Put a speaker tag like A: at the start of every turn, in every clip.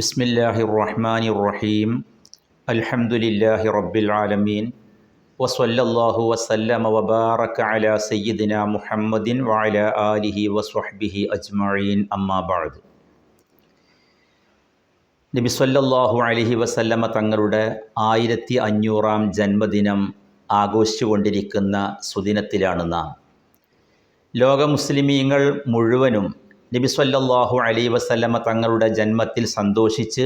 A: ബിസ്മില്ലാഹി റഹ്മാൻ റഹീം അൽഹംദുലില്ലാഹി റബ്ബിൽ ആലമീൻ. വസല്ലല്ലാഹു വസല്ലമ വബാറക അല സയ്യിദിന മുഹമ്മദിൻ വഅല ആലിഹി വസ്വഹ്ബിഹി അജ്മഈൻ. അമ്മാ ബഅദ്. നബി സല്ലല്ലാഹു അലൈഹി വസല്ലമ തങ്ങളുടെ ആയിരത്തി അഞ്ഞൂറാം ജന്മദിനം ആഘോഷിച്ചുകൊണ്ടിരിക്കുന്ന സുദിനത്തിലാണ് നാം. ലോക മുസ്ലിമീങ്ങൾ മുഴുവനും നബി സല്ലല്ലാഹു അലൈഹി വസല്ലമ തങ്ങളുടെ ജന്മത്തിൽ സന്തോഷിച്ച്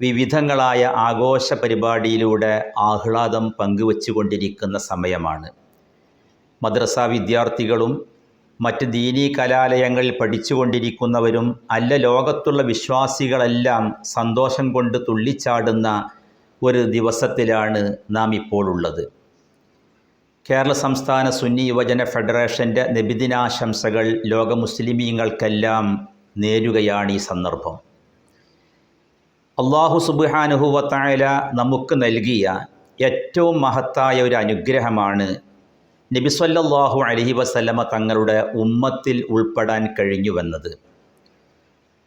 A: വിവിധങ്ങളായ ആഘോഷ പരിപാടിയിലൂടെ ആഹ്ലാദം പങ്കുവച്ചുകൊണ്ടിരിക്കുന്ന സമയമാണ്. മദ്രസ വിദ്യാർത്ഥികളും മറ്റ് ദീനീ കലാലയങ്ങളിൽ പഠിച്ചുകൊണ്ടിരിക്കുന്നവരും അല്ല ലോകത്തുള്ള വിശ്വാസികളെല്ലാം സന്തോഷം കൊണ്ട് തുള്ളിച്ചാടുന്ന ഒരു ദിവസത്തിലാണ് നാം ഇപ്പോൾ ഉള്ളത്. കേരള സംസ്ഥാന സുന്നി യുവജന ഫെഡറേഷന്റെ നബിദിനാശംസകൾ ലോക മുസ്ലിമീങ്ങൾക്കെല്ലാം നേരുകയാണ് ഈ സന്ദർഭം. അള്ളാഹു സുബാനുഹുവത്തായ നമുക്ക് നൽകിയ ഏറ്റവും മഹത്തായ ഒരു അനുഗ്രഹമാണ് നബിസ്വല്ലാഹു അലഹി വസല്ലമ തങ്ങളുടെ ഉമ്മത്തിൽ ഉൾപ്പെടാൻ കഴിഞ്ഞുവെന്നത്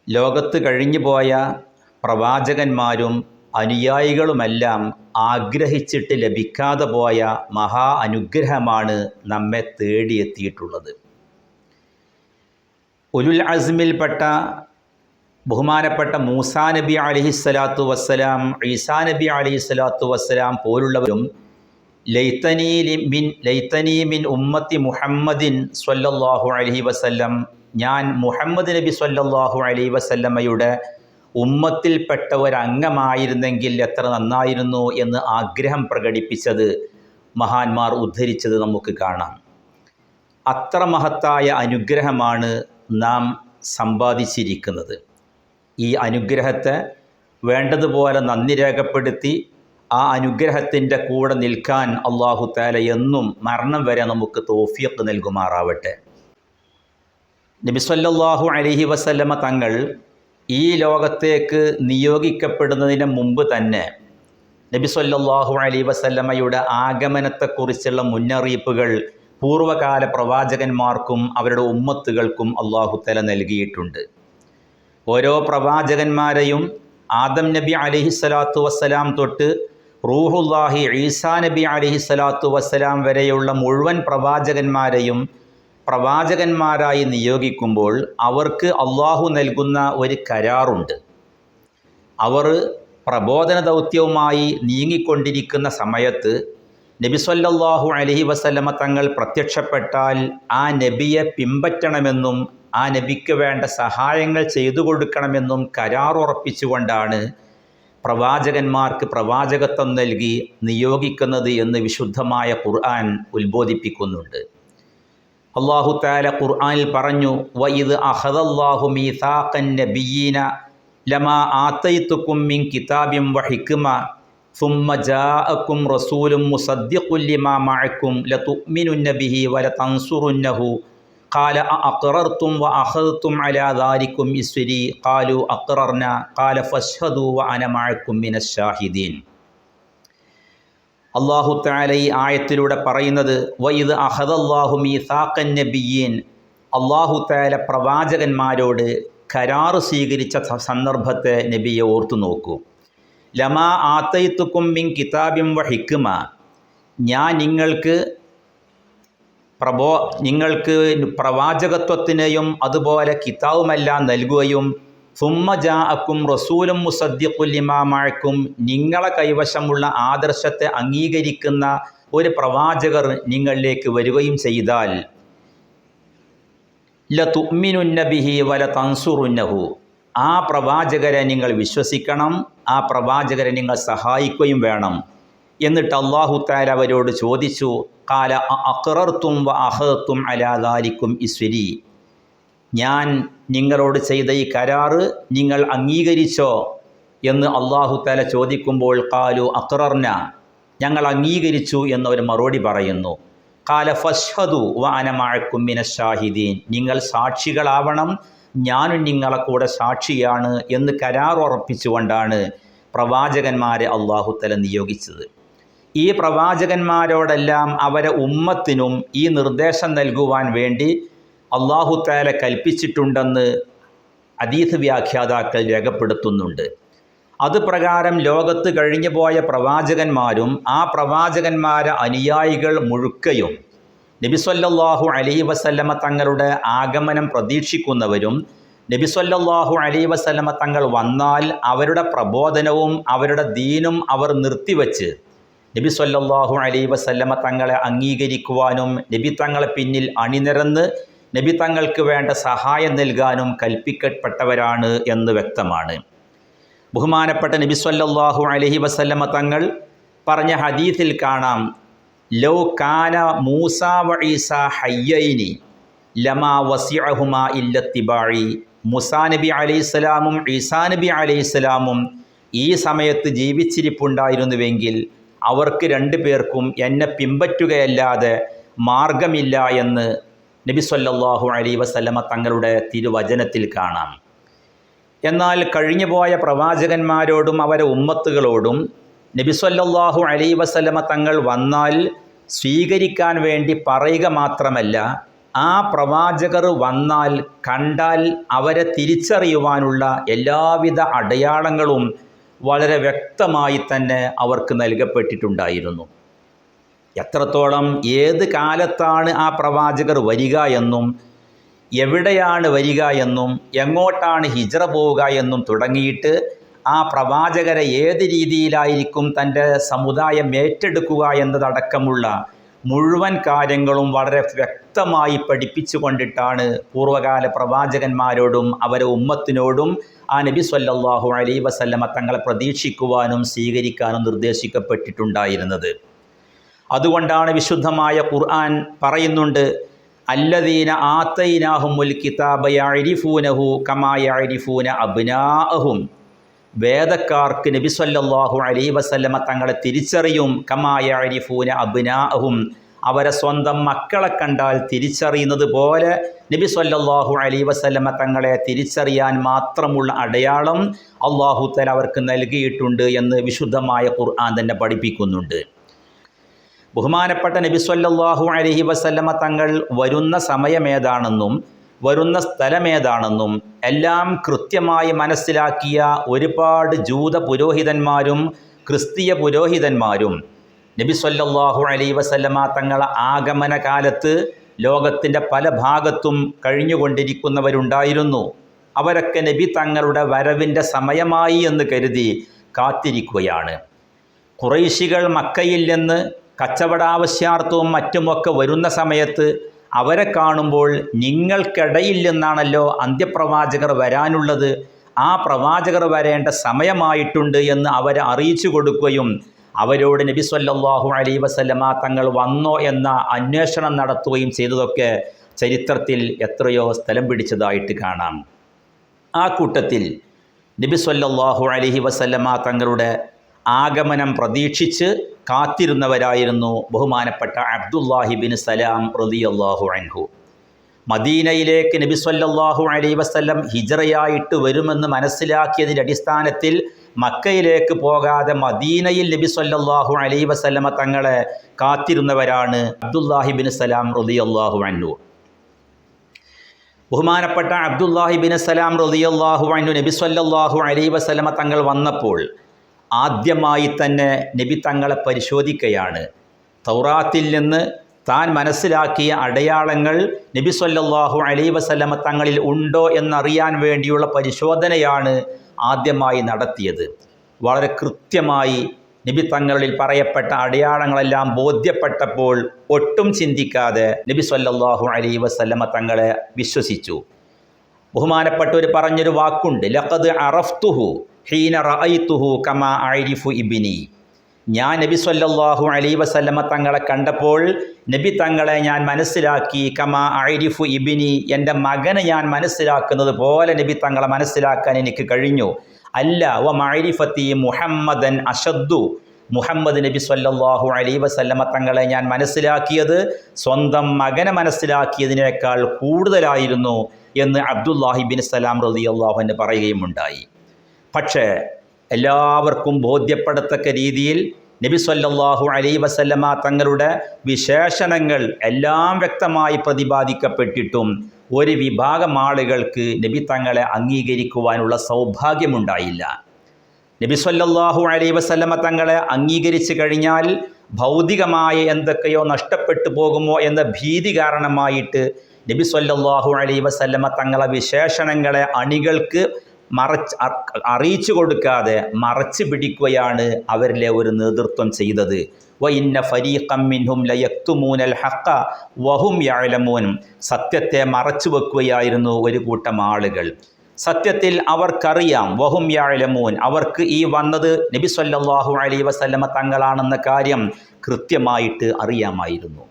A: ലോകത്ത് കഴിഞ്ഞുപോയ പ്രവാചകന്മാരും അനുയായികളുമെല്ലാം ആഗ്രഹിച്ചിട്ട് ലഭിക്കാതെ പോയ മഹാ അനുഗ്രഹമാണ് നമ്മെ തേടിയെത്തിയിട്ടുള്ളത്. ഉലുൽ അസ്മിൽപ്പെട്ട ബഹുമാനപ്പെട്ട മൂസാ നബി അലിഹിസ്സലാത്തു വസ്സലാം ഈസാ നബി അലിഹിസ്സലാത്തു വസ്സലാം പോലുള്ളവരും ലൈത്തനീ മിൻ ലൈത്തനീ മിൻ ഉമ്മത്തി മുഹമ്മദിൻ സ്വല്ലല്ലാഹു അലഹി വസ്ല്ലം ഞാൻ മുഹമ്മദ് നബി സ്വല്ലല്ലാഹു അലൈഹി വസല്ലമ്മയുടെ ഉമ്മത്തിൽപ്പെട്ട ഒരംഗമായിരുന്നെങ്കിൽ എത്ര നന്നായിരുന്നു എന്ന് ആഗ്രഹം പ്രകടിപ്പിച്ചത് മഹാന്മാർ ഉദ്ധരിച്ചത് നമുക്ക് കാണാം. അത്ര മഹത്തായ അനുഗ്രഹമാണ് നാം സമ്പാദിച്ചിരിക്കുന്നത്. ഈ അനുഗ്രഹത്തെ വേണ്ടതുപോലെ നന്ദി രേഖപ്പെടുത്തി ആ അനുഗ്രഹത്തിന്റെ കൂടെ നിൽക്കാൻ അള്ളാഹു താല എന്നും മരണം വരെ നമുക്ക് തോഫിയത്ത് നൽകുമാറാവട്ടെ. നബിസ്വല്ലാഹു അലഹി വസല്ലമ തങ്ങൾ ഈ ലോകത്തേക്ക് നിയോഗിക്കപ്പെടുന്നതിന് മുമ്പ് തന്നെ നബി സല്ലാഹു അലൈ വസല്ലമ്മയുടെ ആഗമനത്തെക്കുറിച്ചുള്ള മുന്നറിയിപ്പുകൾ പൂർവകാല പ്രവാചകന്മാർക്കും അവരുടെ ഉമ്മത്തുകൾക്കും അള്ളാഹു തല നൽകിയിട്ടുണ്ട്. ഓരോ പ്രവാചകന്മാരെയും ആദം നബി അലിഹിസ്സലാത്തു വസ്സലാം തൊട്ട് റൂഹുല്ലാഹി ഈസാ നബി അലിഹിസ്സലാത്തു വസ്സലാം വരെയുള്ള മുഴുവൻ പ്രവാചകന്മാരെയും പ്രവാചകന്മാരായി നിയോഗിക്കുമ്പോൾ അവർക്ക് അള്ളാഹു നൽകുന്ന ഒരു കരാറുണ്ട്. അവർ പ്രബോധന ദൗത്യവുമായി നീങ്ങിക്കൊണ്ടിരിക്കുന്ന സമയത്ത് നബി സല്ലല്ലാഹു അലഹി വസല്ലമ തങ്ങൾ പ്രത്യക്ഷപ്പെട്ടാൽ ആ നബിയെ പിമ്പറ്റണമെന്നും ആ നബിക്ക് വേണ്ട സഹായങ്ങൾ ചെയ്തു കൊടുക്കണമെന്നും കരാറുറപ്പിച്ചുകൊണ്ടാണ് പ്രവാചകന്മാർക്ക് പ്രവാചകത്വം നൽകി നിയോഗിക്കുന്നത് എന്ന് വിശുദ്ധമായ ഖുർആൻ ഉത്ബോധിപ്പിക്കുന്നുണ്ട്. അള്ളാഹു താല ഖുർആനിൽ പറഞ്ഞു വഇദ് അഹദല്ലാഹു മീസാഖൻ നബിയീന ലമാ ആത്തൈത്തുക്കും മിൻ കിതാബിൻ വ ഹിക്മ ثم جاءكم رسول مصدق لما معكم لتؤمنن به ولتنصرنه قال أأقررتم وأخذتم على ذلكم إسري قالوا أقررنا قال فاشهدوا وأنا معكم من الشاهدين അള്ളാഹു താല ഈ ആയത്തിലൂടെ പറയുന്നത് വൈദ് അഹദല്ലാഹു സാക്കൻ നബിയീൻ. അള്ളാഹു താല പ്രവാചകന്മാരോട് കരാറ് സ്വീകരിച്ച സന്ദർഭത്തെ നബിയെ ഓർത്തു നോക്കൂ. ലമാ ആത്തയിത്തുക്കും മിൻ കിതാബിം വ ഹിക്കുമ ഞാൻ നിങ്ങൾക്ക് പ്രബോ നിങ്ങൾക്ക് പ്രവാചകത്വത്തിനെയും അതുപോലെ കിതാവുമെല്ലാം നൽകുകയും സുമ്മ റസൂലും മുസദ്ദിഖുലിമാക്കും നിങ്ങളെ കൈവശമുള്ള ആദർശത്തെ അംഗീകരിക്കുന്ന ഒരു പ്രവാചകർ നിങ്ങളിലേക്ക് വരികയും ചെയ്താൽ ലതുമിനുന്നബിഹി വല തൻസുറുന്നഹു ആ പ്രവാചകരെ നിങ്ങൾ വിശ്വസിക്കണം ആ പ്രവാചകരെ നിങ്ങൾ സഹായിക്കുകയും വേണം. എന്നിട്ട് അള്ളാഹു താല അവരോട് ചോദിച്ചു കാല അക്റർത്തും വ അഹത്തും അലാദാലിക്കും ഇസ്വരി. ഞാൻ നിങ്ങളോട് ചെയ്ത ഈ കരാറ് നിങ്ങൾ അംഗീകരിച്ചോ എന്ന് അള്ളാഹു തല ചോദിക്കുമ്പോൾ കാലു അക്റർന. ഞങ്ങൾ അംഗീകരിച്ചു എന്നവർ മറുപടി പറയുന്നു. കാല ഫഷ്ഹദു വ അനമഴക്കും മിന ഷാഹിദീൻ. നിങ്ങൾ സാക്ഷികളാവണം. ഞാനും നിങ്ങളെ കൂടെ സാക്ഷിയാണ് എന്ന് കരാർ ഉറപ്പിച്ചുകൊണ്ടാണ് പ്രവാചകന്മാരെ അള്ളാഹു തല നിയോഗിച്ചത്. ഈ പ്രവാചകന്മാരോടെല്ലാം അവരെ ഉമ്മത്തിനും ഈ നിർദ്ദേശം നൽകുവാൻ വേണ്ടി അള്ളാഹു താല കൽപ്പിച്ചിട്ടുണ്ടെന്ന് അതീത് വ്യാഖ്യാതാക്കൾ രേഖപ്പെടുത്തുന്നുണ്ട്. അത് പ്രകാരം ലോകത്ത് കഴിഞ്ഞു പോയ പ്രവാചകന്മാരും ആ പ്രവാചകന്മാരെ അനുയായികൾ മുഴുക്കയും നബിസ്വല്ലാഹു അലൈ വസല്ലമ തങ്ങളുടെ ആഗമനം പ്രതീക്ഷിക്കുന്നവരും നബിസ്വല്ലാഹു അലൈ വസല്ലമ തങ്ങൾ വന്നാൽ അവരുടെ പ്രബോധനവും അവരുടെ ദീനും അവർ നിർത്തിവെച്ച് നബി സല്ലാഹു അലൈ വസല്ലമ തങ്ങളെ അംഗീകരിക്കുവാനും നബി തങ്ങളെ പിന്നിൽ അണിനിരന്ന് നബി തങ്ങൾക്ക് വേണ്ട സഹായം നൽകാനും കൽപ്പിക്കപ്പെട്ടവരാണ് എന്ന് വ്യക്തമാണ്. ബഹുമാനപ്പെട്ട നബി സല്ലാഹു അലഹി വസല്ലമ തങ്ങൾ പറഞ്ഞ ഹദീസിൽ കാണാം ലൗ കാന മൂസ വ ഈസ ഹയ്യൈനി ലമാ വസിഅഹുമ ഇല്ലത്തിബാഴി മുസാ നബി അലൈഹിസ്സലാമും ഈസാ നബി അലൈഹിസ്സലാമും ഈ സമയത്ത് ജീവിച്ചിരിപ്പുണ്ടായിരുന്നുവെങ്കിൽ അവർക്ക് രണ്ടു പേർക്കും എന്നെ പിമ്പറ്റുകയല്ലാതെ മാർഗമില്ല എന്ന് നബി സല്ലാഹു അലൈ വസല്ലമ തങ്ങളുടെ തിരുവചനത്തിൽ കാണാം. എന്നാൽ കഴിഞ്ഞുപോയ പ്രവാചകന്മാരോടും അവരെ ഉമ്മത്തുകളോടും നബി സല്ലാഹു അലൈ വസല്ലമ തങ്ങൾ വന്നാൽ സ്വീകരിക്കാൻ വേണ്ടി പറയുക മാത്രമല്ല ആ പ്രവാചകർ വന്നാൽ കണ്ടാൽ അവരെ തിരിച്ചറിയുവാനുള്ള എല്ലാവിധ അടയാളങ്ങളും വളരെ വ്യക്തമായി തന്നെ അവർക്ക് നൽകപ്പെട്ടിട്ടുണ്ടായിരുന്നു. എത്രത്തോളം ഏത് കാലത്താണ് ആ പ്രവാചകർ വരിക എന്നും എവിടെയാണ് വരിക എന്നും എങ്ങോട്ടാണ് ഹിജറ പോവുക എന്നും തുടങ്ങിയിട്ട് ആ പ്രവാചകരെ ഏത് രീതിയിലായിരിക്കും തന്റെ സമുദായം ഏറ്റെടുക്കുക എന്നതടക്കമുള്ള മുഴുവൻ കാര്യങ്ങളും വളരെ വ്യക്തമായി പഠിപ്പിച്ചു കൊണ്ടിട്ടാണ് പൂർവകാല പ്രവാചകന്മാരോടും അവരെ ഉമ്മത്തിനോടും ആ നബി സല്ലല്ലാഹു അലൈ വസല്ലമ തങ്ങളെ പ്രതീക്ഷിക്കുവാനും സ്വീകരിക്കാനും നിർദ്ദേശിക്കപ്പെട്ടിട്ടുണ്ടായിരുന്നത്. അതുകൊണ്ടാണ് വിശുദ്ധമായ ഖുർആൻ പറയുന്നുണ്ട് അല്ലദീന ആത്തൈനാഹുമുൽ കിതാബ യഅരിഫൂനഹു കമാ യഅരിഫൂന അബ്നാഅഹും. വേദക്കാർക്ക് നബി സല്ലല്ലാഹു അലൈഹി വസല്ലമ തങ്ങളെ തിരിച്ചറിയും കമാ യഅരിഫൂന അബ്നാഅഹും. അവരെ സ്വന്തം മക്കളെ കണ്ടാൽ തിരിച്ചറിയുന്നത് പോലെ നബി സല്ലല്ലാഹു അലൈഹി വസല്ലമ തങ്ങളെ തിരിച്ചറിയാൻ മാത്രമുള്ള അടയാളം അള്ളാഹുത്തൽ അവർക്ക് നൽകിയിട്ടുണ്ട് എന്ന് വിശുദ്ധമായ ഖുർആൻ തന്നെ പഠിപ്പിക്കുന്നുണ്ട്. ബഹുമാനപ്പെട്ട നബി സല്ലല്ലാഹു അലൈഹി വസല്ലമ തങ്ങൾ വരുന്ന സമയമേതാണെന്നും വരുന്ന സ്ഥലമേതാണെന്നും എല്ലാം കൃത്യമായി മനസ്സിലാക്കിയ ഒരുപാട് ജൂത പുരോഹിതന്മാരും ക്രിസ്തീയ പുരോഹിതന്മാരും. നബി സല്ലല്ലാഹു അലൈഹി വസല്ലമ തങ്ങളെ ആഗമന കാലത്ത് ലോകത്തിന്റെ പല ഭാഗത്തും കഴിഞ്ഞുകൊണ്ടിരിക്കുന്നവരുണ്ടായിരുന്നു. അവരൊക്കെ നബി തങ്ങളുടെ വരവിന്റെ സമയമായി എന്ന് കരുതി കാത്തിരിക്കുകയാണ്. കുറൈശികൾ മക്കയിൽ നിന്ന് കച്ചവടാവശ്യാർത്ഥവും മറ്റുമൊക്കെ വരുന്ന സമയത്ത് അവരെ കാണുമ്പോൾ നിങ്ങൾക്കിടയിൽ നിന്നാണല്ലോ അന്ത്യപ്രവാചകർ വരാനുള്ളത്. ആ പ്രവാചകർ വരേണ്ട സമയമായിട്ടുണ്ട് എന്ന് അവരെ അറിയിച്ചു കൊടുക്കുകയും അവരോട് നബി സല്ലാഹു അലൈ വസല്ലമ തങ്ങൾ വന്നോ എന്ന അന്വേഷണം നടത്തുകയും ചെയ്തതൊക്കെ ചരിത്രത്തിൽ എത്രയോ സ്ഥലം പിടിച്ചതായിട്ട് കാണാം. ആ കൂട്ടത്തിൽ നബി സല്ലാഹു അലഹി വസല്ലമ തങ്ങളുടെ ആഗമനം പ്രതീക്ഷിച്ച് കാത്തിരുന്നവരായിരുന്നു ബഹുമാനപ്പെട്ട അബ്ദുല്ലാഹി ബിൻ സലാം റളിയല്ലാഹു അൻഹു. മദീനയിലേക്ക് നബി സല്ലാഹു അലൈ വസല്ലം ഹിജറയായിട്ട് വരുമെന്ന് മനസ്സിലാക്കിയതിന്റെ അടിസ്ഥാനത്തിൽ മക്കയിലേക്ക് പോകാതെ മദീനയിൽ നബി സല്ലാഹു അലൈ വസല്ലമ തങ്ങളെ കാത്തിരുന്നവരാണ് അബ്ദുല്ലാഹി ബിൻ സലാം റളിയല്ലാഹു അൻഹു. ബഹുമാനപ്പെട്ട അബ്ദുല്ലാഹി ബിൻ സലാം റളിയല്ലാഹു അൻഹു നബി സല്ലല്ലാഹു അലൈഹി വസല്ലമ തങ്ങൾ വന്നപ്പോൾ ആദ്യമായി തന്നെ നബി തങ്ങളെ പരിശോധിക്കുകയാണ് തൗറാത്തിൽ നിന്ന് താൻ മനസ്സിലാക്കിയ അടയാളങ്ങൾ നബി സല്ലാഹു അലൈ വസല്ലമ തങ്ങളിൽ ഉണ്ടോ എന്നറിയാൻ വേണ്ടിയുള്ള പരിശോധനയാണ് ആദ്യമായി നടത്തിയത്. വളരെ കൃത്യമായി നബി തങ്ങളിൽ പറയപ്പെട്ട അടയാളങ്ങളെല്ലാം ബോധ്യപ്പെട്ടപ്പോൾ ഒട്ടും ചിന്തിക്കാതെ നബി സല്ലാഹു അലൈ വസല്ലമ തങ്ങളെ വിശ്വസിച്ചു. ബഹുമാനപ്പെട്ടവർ പറഞ്ഞൊരു വാക്കുണ്ട് ലഖദ് അറഫ്തുഹു ഹീന റഅയ്ത്തുഹു കമാ ആരിഫു ഇബിനി. ഞാൻ നബി സല്ലാഹു അലൈഹി വസല്ലമ തങ്ങളെ കണ്ടപ്പോൾ നബി തങ്ങളെ ഞാൻ മനസ്സിലാക്കി കമാ അരിഫു ഇബിനി എന്റെ മകനെ ഞാൻ മനസ്സിലാക്കുന്നത് പോലെ നബി തങ്ങളെ മനസ്സിലാക്കാൻ എനിക്ക് കഴിഞ്ഞു. അല്ല വ മഅരിഫത്തി മുഹമ്മദൻ അഷദ്ദു മുഹമ്മദ് നബി സല്ലാഹു അലൈഹി വസല്ലമ തങ്ങളെ ഞാൻ മനസ്സിലാക്കിയത് സ്വന്തം മകനെ മനസ്സിലാക്കിയതിനേക്കാൾ കൂടുതലായിരുന്നു എന്ന് അബ്ദുല്ലാഹിബിൻ സലാം റളിയല്ലാഹു അൻഹു പറയുകയുമുണ്ടായി. പക്ഷേ എല്ലാവർക്കും ബോധ്യപ്പെടത്തക്ക രീതിയിൽ നബി സല്ലാഹു അലൈ വസല്ലമ തങ്ങളുടെ വിശേഷണങ്ങൾ എല്ലാം വ്യക്തമായി പ്രതിപാദിക്കപ്പെട്ടിട്ടും ഒരു വിഭാഗം ആളുകൾക്ക് നബി തങ്ങളെ അംഗീകരിക്കുവാനുള്ള സൗഭാഗ്യമുണ്ടായില്ല. നബി സല്ലാഹു അലൈ വസല്ലമ തങ്ങളെ അംഗീകരിച്ചു കഴിഞ്ഞാൽ ഭൗതികമായ എന്തൊക്കെയോ നഷ്ടപ്പെട്ടു പോകുമോ എന്ന ഭീതി കാരണമായിട്ട് നബി സല്ലാഹു അലൈ വസല്ലമ തങ്ങളെ വിശേഷണങ്ങളെ അണികൾക്ക് മറച്ച് അറിയിച്ചു കൊടുക്കാതെ മറച്ചു പിടിക്കുകയാണ് അവരിലെ ഒരു നേതൃത്വം ചെയ്തത്. വഇന്ന ഫരീഖം മിൻഹും ലയക്തുമൂനൽ ഹഖ വഹും യഅലമൂൻ. സത്യത്തെ മറച്ചു വെക്കുകയായിരുന്നു ഒരു കൂട്ടം ആളുകൾ. സത്യത്തിൽ അവർക്കറിയാം വഹും യാഴലമൂൻ അവർക്ക് ഈ വന്നത് നബി സല്ലാഹു അലൈഹി വസല്ലമ തങ്ങളാണെന്ന കാര്യം കൃത്യമായിട്ട് അറിയാമായിരുന്നു.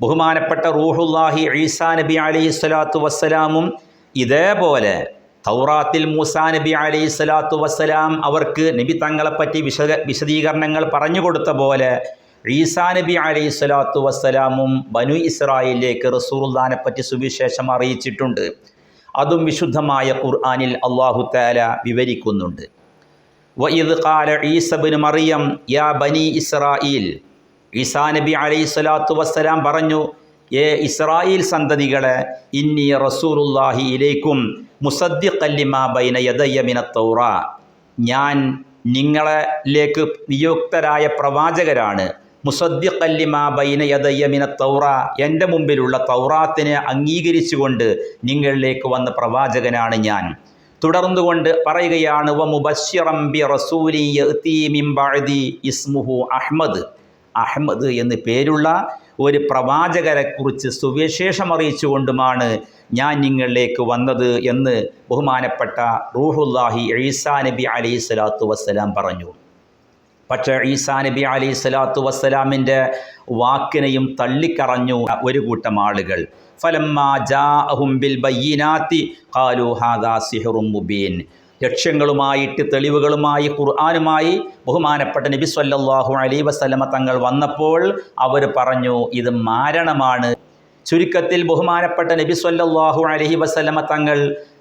A: ബഹുമാനപ്പെട്ട റൂഹുല്ലാഹി ഈസാ നബി അലൈഹി സ്വലാത്തു വസ്സലാമും ഇതേപോലെ തൗറാത്തിൽ മൂസാ നബി അലൈഹി സ്വലാത്തു വസ്സലാം അവർക്ക് നബി തങ്ങളെപ്പറ്റി വിശദ വിശദീകരണങ്ങൾ പറഞ്ഞു കൊടുത്ത പോലെ ഈസാ നബി അലൈഹി സ്വലാത്തു വസ്സലാമും ബനു ഇസ്രായേലിലേക്ക് റസൂറുല്ലാനെ പറ്റി സുവിശേഷം അറിയിച്ചിട്ടുണ്ട്. അതും വിശുദ്ധമായ ഖുർആാനിൽ അള്ളാഹു താല വിവരിക്കുന്നുണ്ട്. വഇദ് ഖാല ഈസബിന് മറിയം യാ ബനി ഇസ്രായേൽ ഈസാ നബി അലൈഹി സ്വലാത്തു വസ്സലാം പറഞ്ഞു ഏ ഇസ്രായേൽ സന്തതികളെ ഇന്നി റസൂലുല്ലാഹി ഇലേക്കും മുസദ്ദിഖല്ലിമ ബൈന യദയ്യ മിന തൗറ. ഞാൻ നിങ്ങളിലേക്ക് നിയുക്തരായ പ്രവാചകരാണ്. മുസദ്ദിഖല്ലിമ ബൈന യദയ്യ മിന തൗറ എന്റെ മുമ്പിലുള്ള തൗറാത്തിനെ അംഗീകരിച്ചുകൊണ്ട് നിങ്ങളിലേക്ക് വന്ന പ്രവാചകനാണ് ഞാൻ. തുടർന്നുകൊണ്ട് പറയുകയാണ് വ മുബശ്ശിറം ബി റസൂലി ബഅദി ഇസ്മുഹു അഹ്മദ്. അഹ്മദ് എന്ന് പേരുള്ള ഒരു പ്രവാചകരെ കുറിച്ച് സുവിശേഷം അറിയിച്ചുകൊണ്ടുമാണ് ഞാൻ നിങ്ങളിലേക്ക് വന്നത് എന്ന് ബഹുമാനപ്പെട്ട റൂഹുല്ലാഹി ഈസാ നബി അലൈഹി സ്വലാത്തു വസ്സലാം പറഞ്ഞു. പക്ഷേ ഈസാ നബി അലൈഹി സ്വലാത്തു വസ്സലാമിന്റെ വാക്കിനെയും തള്ളിക്കറഞ്ഞു ഒരു കൂട്ടം ആളുകൾ. ഫലമ്മ ജാഅഹും ബിൽ ബയ്യനാത്തി ഖാലു ഹാദാ സിഹുറും മുബീൻ. ലക്ഷ്യങ്ങളുമായിട്ട് തെളിവുകളുമായി ഖുർആാനുമായി ബഹുമാനപ്പെട്ട നബി സല്ലാഹു അലൈഹി വസ്ലമ തങ്ങൾ വന്നപ്പോൾ അവർ പറഞ്ഞു ഇത് മാരണമാണ്. ചുരുക്കത്തിൽ ബഹുമാനപ്പെട്ട നബി സല്ലാഹു അലഹി വസ്ലമ തങ്ങൾ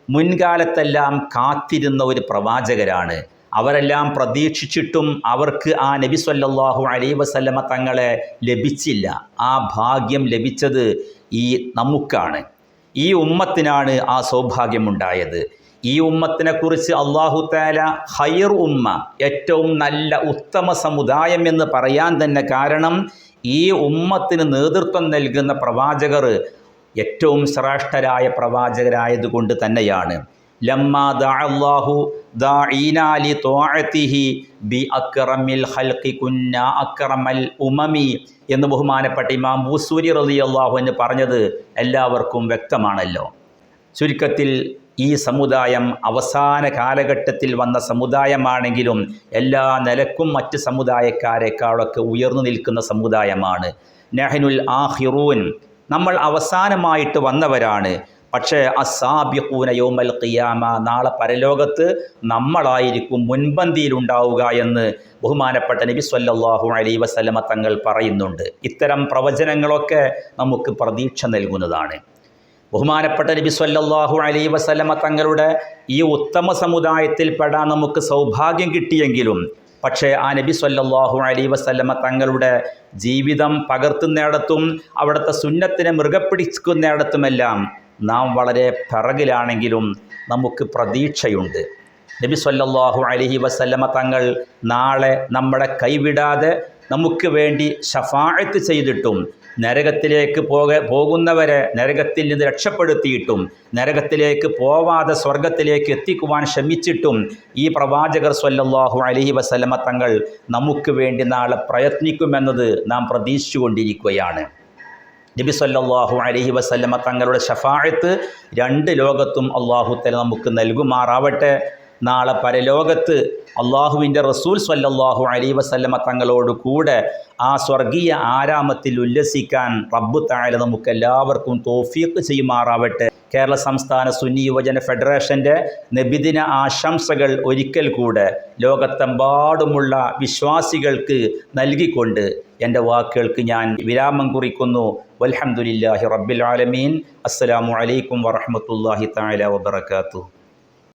A: മുൻകാലത്തെല്ലാം കാത്തിരുന്ന ഒരു പ്രവാചകരാണ്. അവരെല്ലാം പ്രതീക്ഷിച്ചിട്ടും അവർക്ക് ആ നബി സല്ലാഹു അലൈഹി വസല്ലമ തങ്ങളെ ലഭിച്ചില്ല. ആ ഭാഗ്യം ലഭിച്ചത് ഈ നമുക്കാണ്. ഈ ഉമ്മത്തിനാണ് ആ സൗഭാഗ്യമുണ്ടായത് ഈ ഉമ്മത്തിനെ കുറിച്ച് അള്ളാഹു താല ഹൈർ ഉമ്മ ഏറ്റവും നല്ല ഉത്തമ സമുദായം എന്ന് പറയാൻ തന്നെ കാരണം ഈ ഉമ്മത്തിന് നേതൃത്വം നൽകുന്ന പ്രവാചകർ ഏറ്റവും ശ്രേഷ്ഠരായ പ്രവാചകരായതുകൊണ്ട് തന്നെയാണ്. ബി ഉമമി എന്ന് ബഹുമാനപ്പെട്ട ഇമാം ബൂസൂരി റളിയല്ലാഹു അൻഹു പറഞ്ഞത് എല്ലാവർക്കും വ്യക്തമാണല്ലോ. ചുരുക്കത്തിൽ ഈ സമുദായം അവസാന കാലഘട്ടത്തിൽ വന്ന സമുദായമാണെങ്കിലും എല്ലാ നിലക്കും മറ്റ് സമുദായക്കാരെക്കാളൊക്കെ ഉയർന്നു നിൽക്കുന്ന സമുദായമാണ്. നെഹനുൽ ആഹിറൂൻ നമ്മൾ അവസാനമായിട്ട് വന്നവരാണ്. പക്ഷേ അസാബിഖൂന യോമൽ ഖിയാമ നാളെ പരലോകത്ത് നമ്മളായിരിക്കും മുൻപന്തിയിലുണ്ടാവുക എന്ന് ബഹുമാനപ്പെട്ട നബി സല്ലാഹു അലൈ വസലമ തങ്ങൾ പറയുന്നുണ്ട്. ഇത്തരം പ്രവചനങ്ങളൊക്കെ നമുക്ക് പ്രതീക്ഷ നൽകുന്നതാണ്. ബഹുമാനപ്പെട്ട നബി സല്ലല്ലാഹു അലൈഹി വസല്ലമ തങ്ങളുടെ ഈ ഉത്തമ സമുദായത്തിൽ പെടാൻ നമുക്ക് സൗഭാഗ്യം കിട്ടിയെങ്കിലും പക്ഷേ ആ നബി സല്ലല്ലാഹു അലൈഹി വസല്ലമ തങ്ങളുടെ ജീവിതം പകർത്തുന്നിടത്തും അവിടുത്തെ സുന്നത്തിനെ മൃഗപ്പിടിക്കുന്നിടത്തുമെല്ലാം നാം വളരെ പിറകിലാണെങ്കിലും നമുക്ക് പ്രതീക്ഷയുണ്ട്. നബി സല്ലല്ലാഹു അലൈഹി വസല്ലമ തങ്ങൾ നാളെ നമ്മളെ കൈവിടാതെ നമുക്ക് വേണ്ടി ഷഫാഴത്ത് ചെയ്തിട്ടും നരകത്തിലേക്ക് പോക പോകുന്നവരെ നരകത്തിൽ നിന്ന് രക്ഷപ്പെടുത്തിയിട്ടും നരകത്തിലേക്ക് പോവാതെ സ്വർഗത്തിലേക്ക് എത്തിക്കുവാൻ ശ്രമിച്ചിട്ടും ഈ പ്രവാചകർ സ്വല്ലല്ലാഹു അലഹി വസലമ തങ്ങൾ നമുക്ക് വേണ്ടി നാളെ പ്രയത്നിക്കുമെന്നത് നാം പ്രതീക്ഷിച്ചുകൊണ്ടിരിക്കുകയാണ്. നബി സല്ലാഹു അലഹി വസല്ലമ തങ്ങളുടെ ഷഫാഴത്ത് രണ്ട് ലോകത്തും അള്ളാഹു തല നമുക്ക് നൽകുമാറാവട്ടെ. നാളെ പരലോകത്ത് അള്ളാഹുവിന്റെ റസൂൽ സല്ലല്ലാഹു അലൈ വസല്ലമ തങ്ങളോട് കൂടെ ആ സ്വർഗീയ ആരാമത്തിൽ ഉല്ലസിക്കാൻ റബ്ബു താഴെ നമുക്ക് എല്ലാവർക്കും തോഫീക്ക് ചെയ്യുമാറാവട്ടെ. കേരള സംസ്ഥാന സുന്നി യുവജന ഫെഡറേഷന്റെ നബിദിന ആശംസകൾ ഒരിക്കൽ കൂടെ ലോകത്തെമ്പാടുമുള്ള വിശ്വാസികൾക്ക് നൽകിക്കൊണ്ട് എന്റെ വാക്കുകൾക്ക് ഞാൻ വിരാമം കുറിക്കുന്നു. വൽഹംദുലില്ലാഹി റബ്ബിൽ ആലമീൻ. അസ്സലാമു അലൈക്കും വറഹ്മത്തുള്ളാഹി താല വബറകാതുഹു.